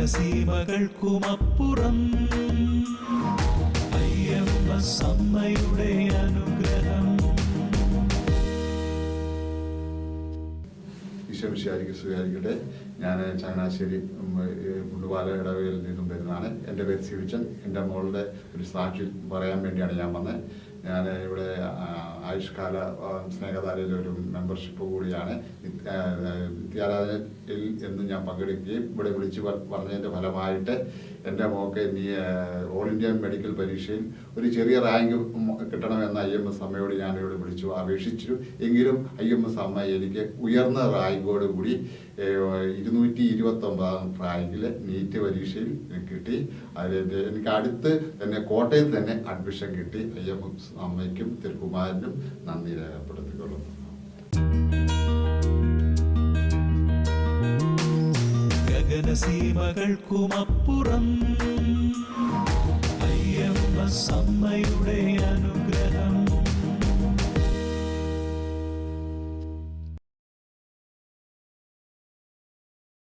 ഗഗനസീമകൾക്കുമപ്പുറം ഐഎംഎസ് അമ്മയുടെ അനുഗ്രഹം. ഈശ്വമിശാരിക്ക് സ്വീകരിക്കട്ടെ ഞാൻ ചങ്ങനാശ്ശേരി മുണ്ടുപാല ഇടവയിൽ നിന്നും വരുന്നതാണ്. എന്റെ പേര് സിവിച്ചൻ. എന്റെ മോളുടെ ഒരു സാക്ഷി പറയാൻ വേണ്ടിയാണ് ഞാൻ വന്നത്. ഞാൻ ഇവിടെ ആയുഷ്കാല സ്നേഹധാരയിലെ ഒരു മെമ്പർഷിപ്പ് കൂടിയാണ്. വിദ്യാലയത്തിൽ എന്നും ഞാൻ പങ്കെടുക്കുകയും ഇവിടെ വിളിച്ചു പറഞ്ഞതിന്റെ ഫലമായിട്ട് എന്റെ മോക്ക് നീ ഓൾ ഇന്ത്യ മെഡിക്കൽ പരീക്ഷയിൽ ഒരു ചെറിയ റാങ്ക് കിട്ടണമെന്ന് ഐ എം എസ് അമ്മയോട് ഞാനിവിടെ വിളിച്ചു അപേക്ഷിച്ചു. എങ്കിലും ഐ എം എസ് അമ്മ എനിക്ക് ഉയർന്ന റാങ്കോട് കൂടി ഇരുന്നൂറ്റി ഇരുപത്തി ഒമ്പതാം റാങ്കിൽ നീറ്റ് പരീക്ഷയിൽ കിട്ടി. അതിൽ എനിക്ക് അടുത്ത് തന്നെ കോട്ടയത്ത് തന്നെ അഡ്മിഷൻ കിട്ടി. ഐ എം എസ് അമ്മയ്ക്കും തിരുകുമാരനും നന്ദി രേഖപ്പെടുത്തിക്കൊള്ളുന്നു. ഗഗനസീമകൾക്കുമപ്പുറം അയ്യമ്മ സമ്മയുടെ അനുഗ്രഹം